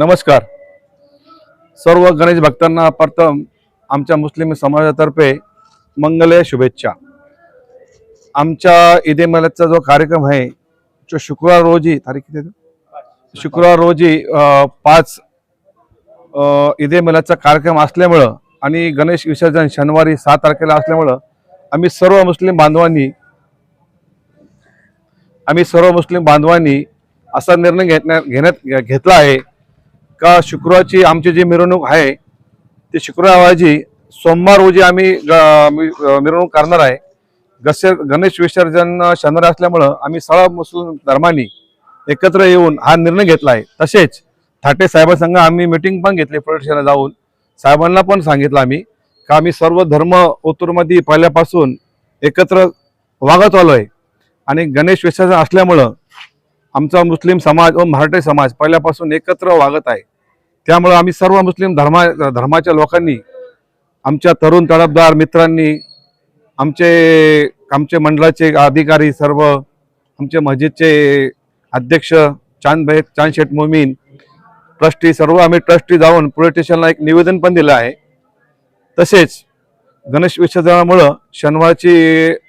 नमस्कार. सर्व गणेश भक्तांना प्रथम आमच्या मुस्लिम समाजातर्फे मंगल शुभेच्छा. आमच्या ईदे मिलादचा जो कार्यक्रम आहे जो शुक्रवार रोजी तारीख किती शुक्रवार रोजी पाच ईदे मिलादचा कार्यक्रम असल्यामुळं आणि गणेश विसर्जन शनिवारी सहा तारखेला असल्यामुळं आम्ही सर्व मुस्लिम बांधवांनी आम्ही सर्व मुस्लिम बांधवांनी असा निर्णय घेतण्या घेण्यात घेतला आहे. का शुक्रवारची आमची जी मिरवणूक आहे ती शुक्रवारची सोमवार रोजी आम्ही ग- मि- मिरवणूक करणार आहे. गसे गणेश विसर्जन शनिवार असल्यामुळं आम्ही सर्व मुस्लिम धर्मांनी एकत्र येऊन हा निर्णय घेतला आहे. तसेच ठाटे साहेबांसंग आम्ही मिटिंग पण घेतली प्रदर्शनाला जाऊन. साहेबांना पण सांगितलं आम्ही का आम्ही सर्व धर्म ओतूरमध्ये पहिल्यापासून एकत्र वागत आलो आहे. आणि गणेश विसर्जन असल्यामुळं आमचा मुस्लिम समाज व मराठी समाज पहिल्यापासून एकत्र वागत आहे. त्यामुळं आम्ही सर्व मुस्लिम धर्मा धर्माच्या लोकांनी आमच्या तरुण तडफदार मित्रांनी आमचे आमचे मंडळाचे अधिकारी सर्व आमचे मस्जिदचे अध्यक्ष चांद चांद शेठ मोमीन ट्रस्टी सर्व आम्ही ट्रस्टी जाऊन पोलीस स्टेशनला एक निवेदन पण दिलं आहे. तसेच गणेश विसर्जनामुळं शनिवारची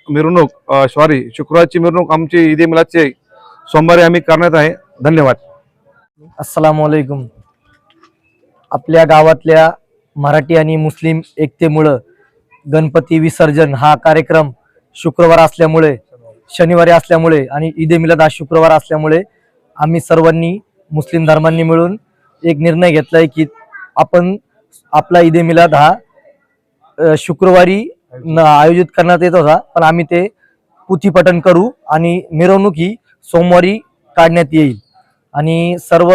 मिरवणूक सॉरी शुक्रवारची मिरवणूक आमची ईद मिलादची सोमवारी आम्ही करण्यात आहे. धन्यवाद. अस्सलाम आपल्या गावातल्या मराठी आणि मुस्लिम एकतेमुळं गणपती विसर्जन हा कार्यक्रम शुक्रवार असल्यामुळे शनिवारी असल्यामुळे आणि ईद ए मिलाद हा शुक्रवार असल्यामुळे आम्ही सर्वांनी मुस्लिम धर्मांनी मिळून एक निर्णय घेतलाय की आपण आपला ईद ए मिलाद हा शुक्रवारी न आयोजित करण्यात येत होता पण आम्ही ते पुथीपठण करू आणि मिरवणूक ही सोमवारी काढण्यात येईल. आणि सर्व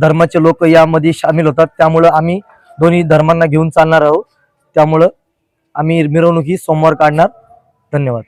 धर्माचे लोक यामध्ये सामील होतात. त्यामुळं आम्ही दोन्ही धर्मांना घेऊन चालणार आहोत. त्यामुळं आम्ही मिरवणुकी सोमवार काढणार. धन्यवाद.